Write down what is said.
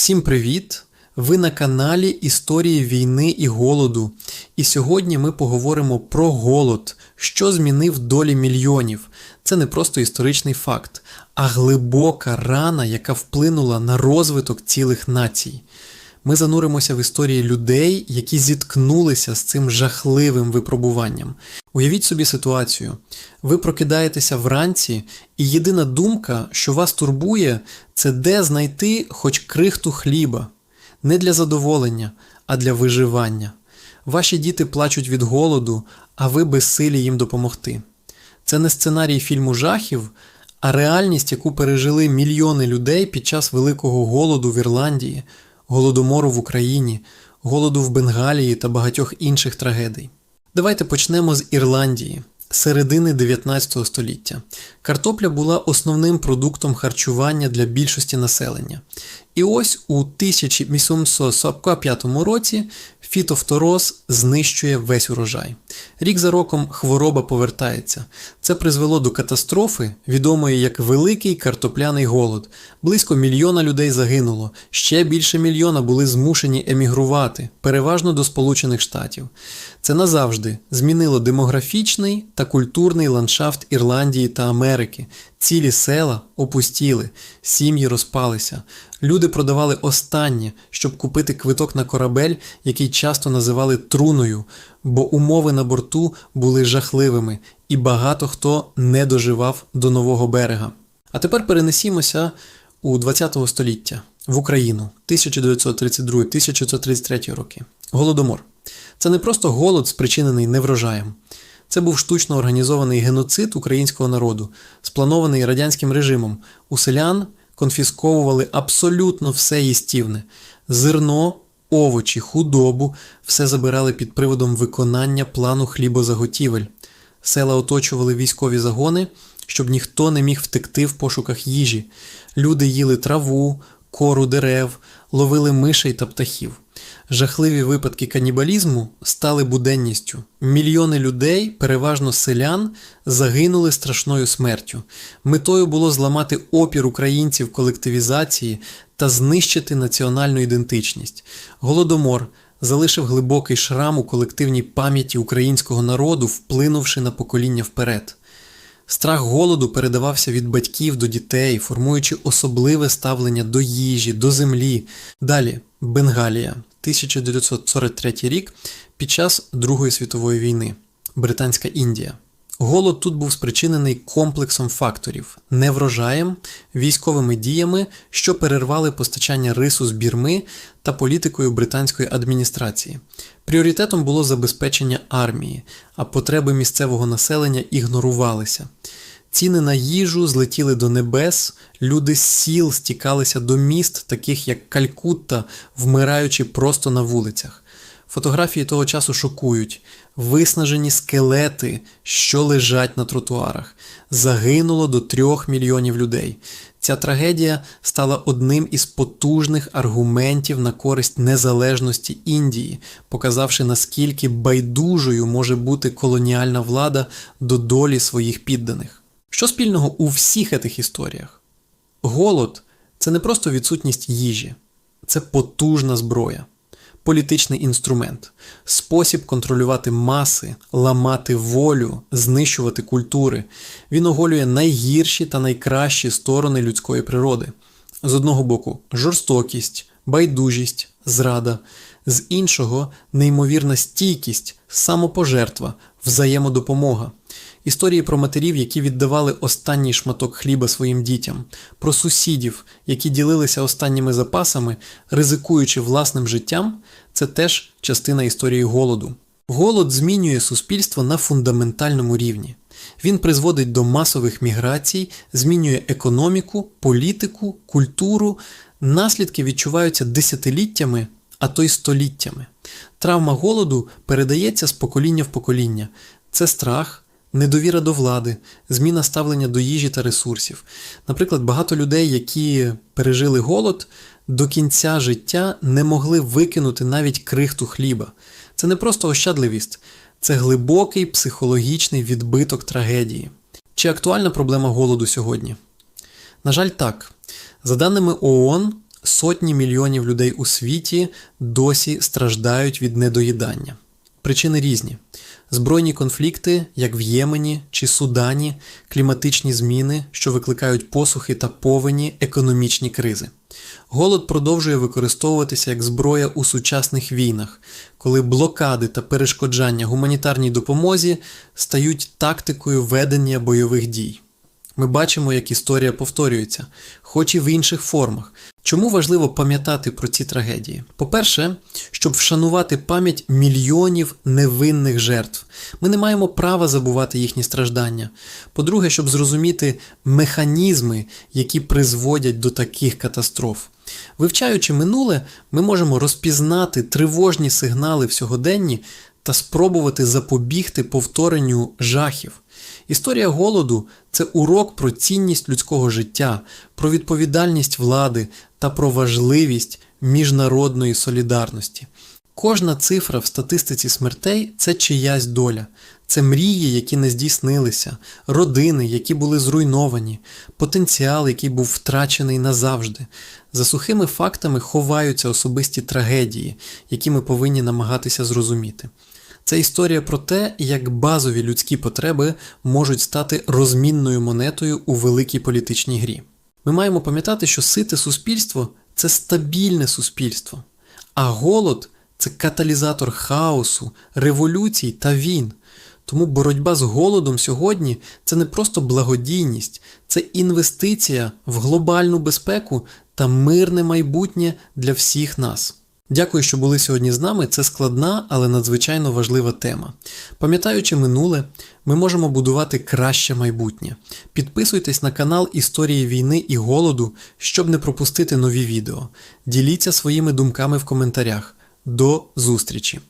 Всім привіт! Ви на каналі Історії війни і голоду. І сьогодні ми поговоримо про голод, що змінив долі мільйонів. Це не просто історичний факт, а глибока рана, яка вплинула на розвиток цілих націй. Ми зануримося в історії людей, які зіткнулися з цим жахливим випробуванням. Уявіть собі ситуацію: ви прокидаєтеся вранці, і єдина думка, що вас турбує, це де знайти хоч крихту хліба. Не для задоволення, а для виживання. Ваші діти плачуть від голоду, а ви безсилі їм допомогти. Це не сценарій фільму жахів, а реальність, яку пережили мільйони людей під час Великого голоду в Ірландії, голодомору в Україні, голоду в Бенгалії та багатьох інших трагедій. Давайте почнемо з Ірландії. Середини 19 століття картопля була основним продуктом харчування для більшості населення. І ось у 1845 році фітофтороз знищує весь урожай. Рік за роком хвороба повертається. Це призвело до катастрофи, відомої як Великий картопляний голод. Близько мільйона людей загинуло, ще більше мільйона були змушені емігрувати, переважно до Сполучених Штатів. Це назавжди змінило демографічний та культурний ландшафт Ірландії та Америки. Цілі села опустіли, сім'ї розпалися. Люди продавали останнє, щоб купити квиток на корабель, який часто називали труною, бо умови на борту були жахливими, і багато хто не доживав до нового берега. А тепер перенесімося у 20 століття в Україну 1932-1933 роки. Голодомор. Це не просто голод, спричинений неврожаєм. Це був штучно організований геноцид українського народу, спланований радянським режимом. У селян конфісковували абсолютно все їстівне: зерно, овочі, худобу, все забирали під приводом виконання плану хлібозаготівель. Села оточували військові загони, щоб ніхто не міг втекти в пошуках їжі. Люди їли траву, кору дерев, ловили мишей та птахів. Жахливі випадки канібалізму стали буденністю. Мільйони людей, переважно селян, загинули страшною смертю. Метою було зламати опір українців колективізації та знищити національну ідентичність. Голодомор залишив глибокий шрам у колективній пам'яті українського народу, вплинувши на покоління вперед. Страх голоду передавався від батьків до дітей, формуючи особливе ставлення до їжі, до землі. Далі Бенгалія, 1943 рік, під час Другої світової війни, Британська Індія. Голод тут був спричинений комплексом факторів, неврожаєм, військовими діями, що перервали постачання рису з Бірми та політикою британської адміністрації. Пріоритетом було забезпечення армії, а потреби місцевого населення ігнорувалися. Ціни на їжу злетіли до небес, люди з сіл стікалися до міст, таких як Калькутта, вмираючи просто на вулицях. Фотографії того часу шокують. Виснажені скелети, що лежать на тротуарах. Загинуло до трьох мільйонів людей. Ця трагедія стала одним із потужних аргументів на користь незалежності Індії, показавши наскільки байдужою може бути колоніальна влада до долі своїх підданих. Що спільного у всіх цих історіях? Голод це не просто відсутність їжі, це потужна зброя політичний інструмент, спосіб контролювати маси, ламати волю, знищувати культури. Він оголює найгірші та найкращі сторони людської природи. З одного боку, жорстокість, байдужість, зрада, з іншого неймовірна стійкість, самопожертва, взаємодопомога. Історії про матерів, які віддавали останній шматок хліба своїм дітям, про сусідів, які ділилися останніми запасами, ризикуючи власним життям, це теж частина історії голоду. Голод змінює суспільство на фундаментальному рівні. Він призводить до масових міграцій, змінює економіку, політику, культуру. Наслідки відчуваються десятиліттями, а то й століттями. Травма голоду передається з покоління в покоління. Це страх, недовіра до влади, зміна ставлення до їжі та ресурсів. Наприклад, багато людей, які пережили голод, до кінця життя не могли викинути навіть крихту хліба. Це не просто ощадливість, це глибокий психологічний відбиток трагедії. Чи актуальна проблема голоду сьогодні? На жаль, так. За даними ООН, Сотні мільйонів людей у світі досі страждають від недоїдання. Причини різні: збройні конфлікти, як в Ємені чи Судані, кліматичні зміни, що викликають посухи та повені, економічні кризи. Голод продовжує використовуватися як зброя у сучасних війнах, коли блокади та перешкоджання гуманітарній допомозі стають тактикою ведення бойових дій. Ми бачимо, як історія повторюється, хоч і в інших формах. Чому важливо пам'ятати про ці трагедії? По-перше, щоб вшанувати пам'ять мільйонів невинних жертв. Ми не маємо права забувати їхні страждання. По-друге, щоб зрозуміти механізми, які призводять до таких катастроф. Вивчаючи минуле, ми можемо розпізнати тривожні сигнали в сьогоденні та спробувати запобігти повторенню жахів. Історія голоду це урок про цінність людського життя, про відповідальність влади та про важливість міжнародної солідарності. Кожна цифра в статистиці смертей це чиясь доля, це мрії, які не здійснилися, родини, які були зруйновані, потенціал, який був втрачений назавжди. За сухими фактами ховаються особисті трагедії, які ми повинні намагатися зрозуміти. Це історія про те, як базові людські потреби можуть стати розмінною монетою у великій політичній грі. Ми маємо пам'ятати, що сите суспільство це стабільне суспільство, а голод це каталізатор хаосу, революцій та війн. Тому боротьба з голодом сьогодні це не просто благодійність, це інвестиція в глобальну безпеку та мирне майбутнє для всіх нас. Дякую, що були сьогодні з нами. Це складна, але надзвичайно важлива тема. Пам'ятаючи минуле, ми можемо будувати краще майбутнє. Підписуйтесь на канал Історії війни і голоду, щоб не пропустити нові відео. Діліться своїми думками в коментарях. До зустрічі!